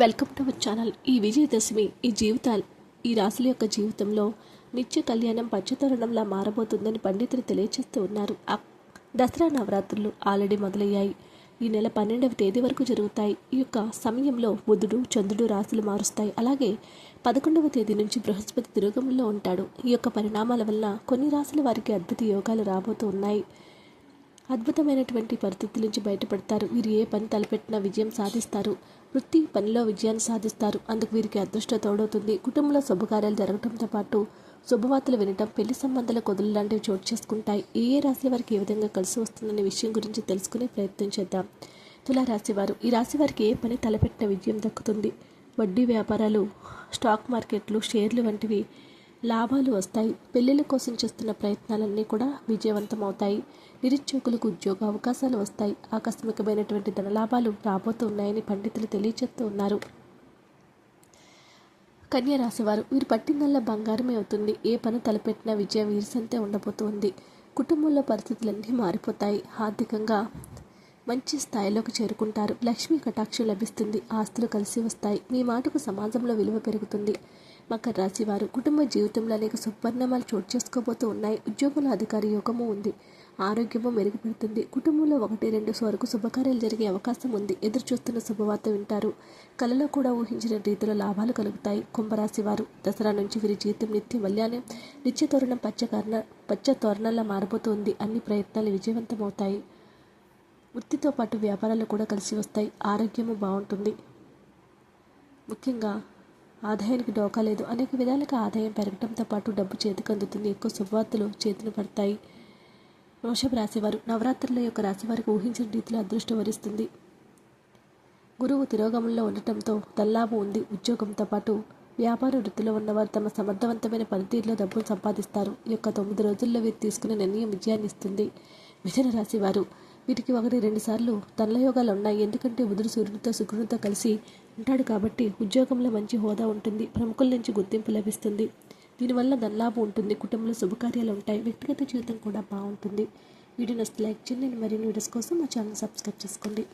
Welcome to our channel. ఈ విజయదశమి ఈ జీవితాలు ఈ రాశుల యొక్క జీవితంలో నిత్య కళ్యాణం పచ్చతరుణంలా మారబోతుందని పండితులు తెలియజేస్తూ ఉన్నారు. దసరా నవరాత్రులు ఆల్రెడీ మొదలయ్యాయి. ఈ నెల పన్నెండవ తేదీ వరకు జరుగుతాయి. ఈ యొక్క సమయంలో బుధుడు చంద్రుడు రాశులు మారుస్తాయి. అలాగే పదకొండవ తేదీ నుంచి బృహస్పతి తిరుగంలో ఉంటాడు. ఈ యొక్క పరిణామాల వల్ల కొన్ని రాశుల వారికి అద్భుత యోగాలు రాబోతూ ఉన్నాయి. అద్భుతమైనటువంటి పరిస్థితుల నుంచి బయటపడతారు. వీరు ఏ పని తలపెట్టినా విజయం సాధిస్తారు. వృత్తి పనిలో విజయాన్ని సాధిస్తారు. అందుకు వీరికి అదృష్ట తోడవుతుంది. కుటుంబంలో శుభకార్యాలు జరగడంతో పాటు శుభవార్తలు వినటం పెళ్ళి సంబంధాల కొదులు లాంటివి చోటు చేసుకుంటాయి. ఏ ఏ రాశి వారికి ఏ విధంగా కలిసి వస్తుందనే విషయం గురించి తెలుసుకునే ప్రయత్నం చేద్దాం. తులారాశి వారు ఈ రాశి వారికి ఏ పని తలపెట్టిన విజయం దక్కుతుంది. వడ్డీ వ్యాపారాలు స్టాక్ మార్కెట్లు షేర్లు వంటివి లాభాలు వస్తాయి. పెళ్ళిళ్ళ కోసం చేస్తున్న ప్రయత్నాలన్నీ కూడా విజయవంతం అవుతాయి నిరుద్యోగులకు ఉద్యోగ అవకాశాలు వస్తాయి. ఆకస్మికమైనటువంటి ధనలాభాలు రాబోతున్నాయని పండితులు తెలియజేస్తూ ఉన్నారు. కన్యా రాశివారు వీరు పట్టిందల్లా బంగారమే అవుతుంది. ఏ పని తలపెట్టినా విజయం వీరిసంతే ఉండబోతుంది. కుటుంబంలో పరిస్థితులన్నీ మారిపోతాయి. ఆర్థికంగా మంచి స్థాయిలోకి చేరుకుంటారు. లక్ష్మీ కటాక్షం లభిస్తుంది. ఆస్తులు కలిసి వస్తాయి. మీ మాటకు సమాజంలో విలువ పెరుగుతుంది. మకర రాశి వారు కుటుంబ జీవితంలో అనేక సుపరిణామాలు చోటు చేసుకోబోతూ ఉన్నాయి. ఉద్యోగుల అధికారి యోగము ఉంది. ఆరోగ్యము మెరుగుపడుతుంది. కుటుంబంలో ఒకటి రెండు వరకు శుభకార్యాలు జరిగే అవకాశం ఉంది. ఎదురు చూస్తున్న శుభవార్త వింటారు. కలలో కూడా ఊహించిన రీతిలో లాభాలు కలుగుతాయి. కుంభరాశి వారు దసరా నుంచి వీరి జీవితం నిత్యం మల్యానే నిత్య తోరణం పచ్చ కర్ణ పచ్చ తోరణంలా మారబోతుంది. అన్ని ప్రయత్నాలు విజయవంతమవుతాయి. వృత్తితో పాటు వ్యాపారాలు కూడా కలిసి వస్తాయి. ఆరోగ్యము బాగుంటుంది. ముఖ్యంగా ఆదాయానికి డోకా లేదు. అనేక విధాలుగా ఆదాయం పెరగడంతో పాటు డబ్బు చేతికి అందుతుంది. ఎక్కువ శుభవార్తలు చేతిని పడతాయి. వృషభ రాశివారు. నవరాత్రుల యొక్క రాశివారికి ఊహించిన రీతిలో అదృష్టం వరిస్తుంది. గురువు తిరోగమంలో ఉండటంతో తల్లాభం ఉంది. ఉద్యోగంతో పాటు వ్యాపార వృత్తిలో ఉన్నవారు తమ సమర్థవంతమైన పనితీరులో డబ్బులు సంపాదిస్తారు. ఈ యొక్క తొమ్మిది రోజుల్లో వీరు తీసుకునే నిర్ణయం విజయాన్ని ఇస్తుంది. మిథున రాశి వారు వీటికి ఒకటి రెండుసార్లు ధనయోగాలు ఉన్నాయి ఎందుకంటే బుధుడు సూర్యుడితో శుక్రునితో కలిసి ఉంటాడు కాబట్టి ఉద్యోగంలో మంచి హోదా ఉంటుంది. ప్రముఖుల నుంచి గుర్తింపు లభిస్తుంది. దీనివల్ల ధనలాభం ఉంటుంది. కుటుంబంలో శుభకార్యాలు ఉంటాయి. వ్యక్తిగత జీవితం కూడా బాగుంటుంది. వీడియో నచ్చితే లైక్ చేయండి. మరిన్ని వీడియోస్ కోసం మా ఛానల్ సబ్స్క్రైబ్ చేసుకోండి.